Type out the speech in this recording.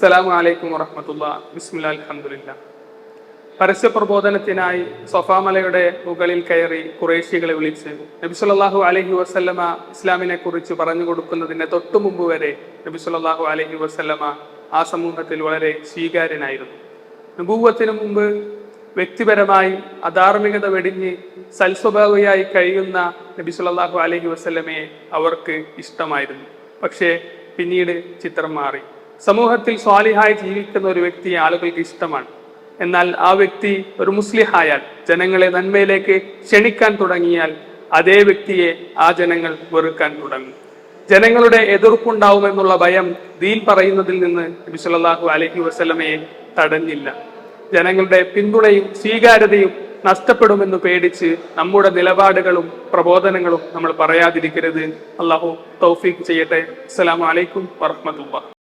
അസ്സലാമു അലൈക്കും വറഹമത്തുള്ള ബിസ്മില്ല അലഹമുല്ല പരസ്യ പ്രബോധനത്തിനായി സൊഫാമലയുടെ മുകളിൽ കയറി കുറേശികളെ വിളിച്ച് നബി സല്ലല്ലാഹു അലൈഹി വസല്ലമ ഇസ്ലാമിനെ കുറിച്ച് പറഞ്ഞു കൊടുക്കുന്നതിന് തൊട്ടു മുമ്പ് വരെ നബി സല്ലല്ലാഹു അലൈഹി വസല്ലമ ആ സമൂഹത്തിൽ വളരെ സ്വീകാര്യനായിരുന്നു. നുബൂവത്തിന് മുമ്പ് വ്യക്തിപരമായി അധാർമികത വെടിഞ്ഞ് സൽസ്വഭാവിയായി കഴിയുന്ന നബി സല്ലല്ലാഹു അലൈഹി വസല്ലമയെ അവർക്ക് ഇഷ്ടമായിരുന്നു. പക്ഷേ പിന്നീട് ചിത്രം മാറി. സമൂഹത്തിൽ സ്വാലിഹായി ജീവിക്കുന്ന ഒരു വ്യക്തിയെ ആളുകൾക്ക് ഇഷ്ടമാണ്. എന്നാൽ ആ വ്യക്തി ഒരു മുസ്ലിഹായാൽ ജനങ്ങളെ നന്മയിലേക്ക് ക്ഷണിക്കാൻ തുടങ്ങിയാൽ അതേ വ്യക്തിയെ ആ ജനങ്ങൾ വെറുക്കാൻ തുടങ്ങും. ജനങ്ങളുടെ എതിർപ്പുണ്ടാവുമെന്നുള്ള ഭയം ദീൻ പറയുന്നതിൽ നിന്ന് നബി സല്ലല്ലാഹു അലൈഹി വസല്ലമയെ തടഞ്ഞില്ല. ജനങ്ങളുടെ പിന്തുണയും സ്വീകാര്യതയും നഷ്ടപ്പെടുമെന്ന് പേടിച്ച് നമ്മുടെ നിലപാടുകളും പ്രബോധനങ്ങളും നമ്മൾ പറയാതിരിക്കരുത്. അള്ളാഹു തൗഫീഖ് ചെയ്യട്ടെ. അസ്സലാമു അലൈക്കും വറഹ്മത്തുള്ളാഹി.